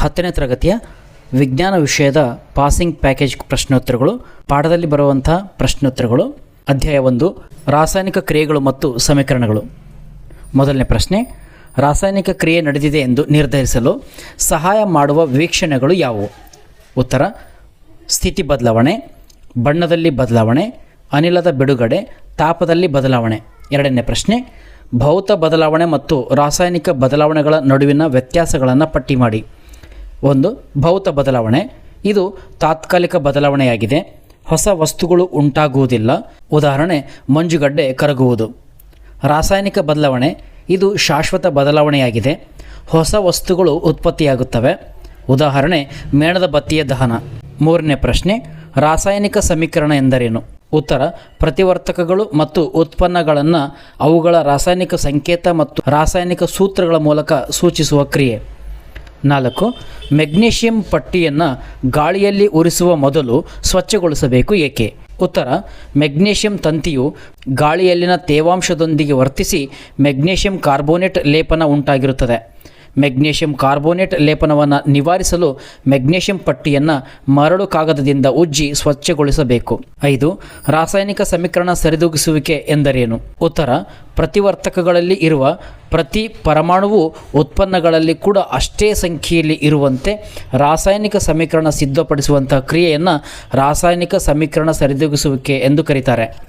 ಹತ್ತನೇ ತರಗತಿಯ ವಿಜ್ಞಾನ ವಿಷಯದ ಪಾಸಿಂಗ್ ಪ್ಯಾಕೇಜ್ ಪ್ರಶ್ನೋತ್ತರಗಳು, ಪಾಠದಲ್ಲಿ ಬರುವಂಥ ಪ್ರಶ್ನೋತ್ತರಗಳು, ಅಧ್ಯಾಯ ಒಂದು, ರಾಸಾಯನಿಕ ಕ್ರಿಯೆಗಳು ಮತ್ತು ಸಮೀಕರಣಗಳು. ಮೊದಲನೇ ಪ್ರಶ್ನೆ, ರಾಸಾಯನಿಕ ಕ್ರಿಯೆ ನಡೆದಿದೆ ಎಂದು ನಿರ್ಧರಿಸಲು ಸಹಾಯ ಮಾಡುವ ವೀಕ್ಷಣೆಗಳು ಯಾವುವು? ಉತ್ತರ, ಸ್ಥಿತಿ ಬದಲಾವಣೆ, ಬಣ್ಣದಲ್ಲಿ ಬದಲಾವಣೆ, ಅನಿಲದ ಬಿಡುಗಡೆ, ತಾಪದಲ್ಲಿ ಬದಲಾವಣೆ. ಎರಡನೇ ಪ್ರಶ್ನೆ, ಭೌತ ಬದಲಾವಣೆ ಮತ್ತು ರಾಸಾಯನಿಕ ಬದಲಾವಣೆಗಳ ನಡುವಿನ ವ್ಯತ್ಯಾಸಗಳನ್ನು ಪಟ್ಟಿ ಮಾಡಿ. ಒಂದು ಭೌತ ಬದಲಾವಣೆ, ಇದು ತಾತ್ಕಾಲಿಕ ಬದಲಾವಣೆಯಾಗಿದೆ. ಹೊಸ ವಸ್ತುಗಳು ಉಂಟಾಗುವುದಿಲ್ಲ. ಉದಾಹರಣೆ, ಮಂಜುಗಡ್ಡೆ ಕರಗುವುದು. ರಾಸಾಯನಿಕ ಬದಲಾವಣೆ, ಇದು ಶಾಶ್ವತ ಬದಲಾವಣೆಯಾಗಿದೆ. ಹೊಸ ವಸ್ತುಗಳು ಉತ್ಪತ್ತಿಯಾಗುತ್ತವೆ. ಉದಾಹರಣೆ, ಮೇಣದ ಬತ್ತಿಯ ದಹನ. ಮೂರನೇ ಪ್ರಶ್ನೆ, ರಾಸಾಯನಿಕ ಸಮೀಕರಣ ಎಂದರೇನು? ಉತ್ತರ, ಪ್ರತಿವರ್ತಕಗಳು ಮತ್ತು ಉತ್ಪನ್ನಗಳನ್ನು ಅವುಗಳ ರಾಸಾಯನಿಕ ಸಂಕೇತ ಮತ್ತು ರಾಸಾಯನಿಕ ಸೂತ್ರಗಳ ಮೂಲಕ ಸೂಚಿಸುವ ಕ್ರಿಯೆ. ನಾಲ್ಕು, ಮೆಗ್ನೀಷಿಯಂ ಪಟ್ಟಿಯನ್ನು ಗಾಳಿಯಲ್ಲಿ ಉರಿಸುವ ಮೊದಲು ಸ್ವಚ್ಛಗೊಳಿಸಬೇಕು ಏಕೆ? ಉತ್ತರ, ಮೆಗ್ನೀಷಿಯಂ ತಂತಿಯು ಗಾಳಿಯಲ್ಲಿನ ತೇವಾಂಶದೊಂದಿಗೆ ವರ್ತಿಸಿ ಮೆಗ್ನೀಷಿಯಂ ಕಾರ್ಬೋನೇಟ್ ಲೇಪನ ಉಂಟಾಗಿರುತ್ತದೆ. ಮೆಗ್ನೀಷಿಯಂ ಕಾರ್ಬೋನೇಟ್ ಲೇಪನವನ್ನು ನಿವಾರಿಸಲು ಮೆಗ್ನೀಷಿಯಂ ಪಟ್ಟಿಯನ್ನು ಮರಳು ಕಾಗದದಿಂದ ಉಜ್ಜಿ ಸ್ವಚ್ಛಗೊಳಿಸಬೇಕು. ಐದು, ರಾಸಾಯನಿಕ ಸಮೀಕರಣ ಸರಿದೂಗಿಸುವಿಕೆ ಎಂದರೇನು? ಉತ್ತರ, ಪ್ರತಿವರ್ತಕಗಳಲ್ಲಿ ಇರುವ ಪ್ರತಿ ಪರಮಾಣುವು ಉತ್ಪನ್ನಗಳಲ್ಲಿ ಕೂಡ ಅಷ್ಟೇ ಸಂಖ್ಯೆಯಲ್ಲಿ ಇರುವಂತೆ ರಾಸಾಯನಿಕ ಸಮೀಕರಣ ಸಿದ್ಧಪಡಿಸುವಂತಹ ಕ್ರಿಯೆಯನ್ನು ರಾಸಾಯನಿಕ ಸಮೀಕರಣ ಸರಿದೂಗಿಸುವಿಕೆ ಎಂದು ಕರೀತಾರೆ.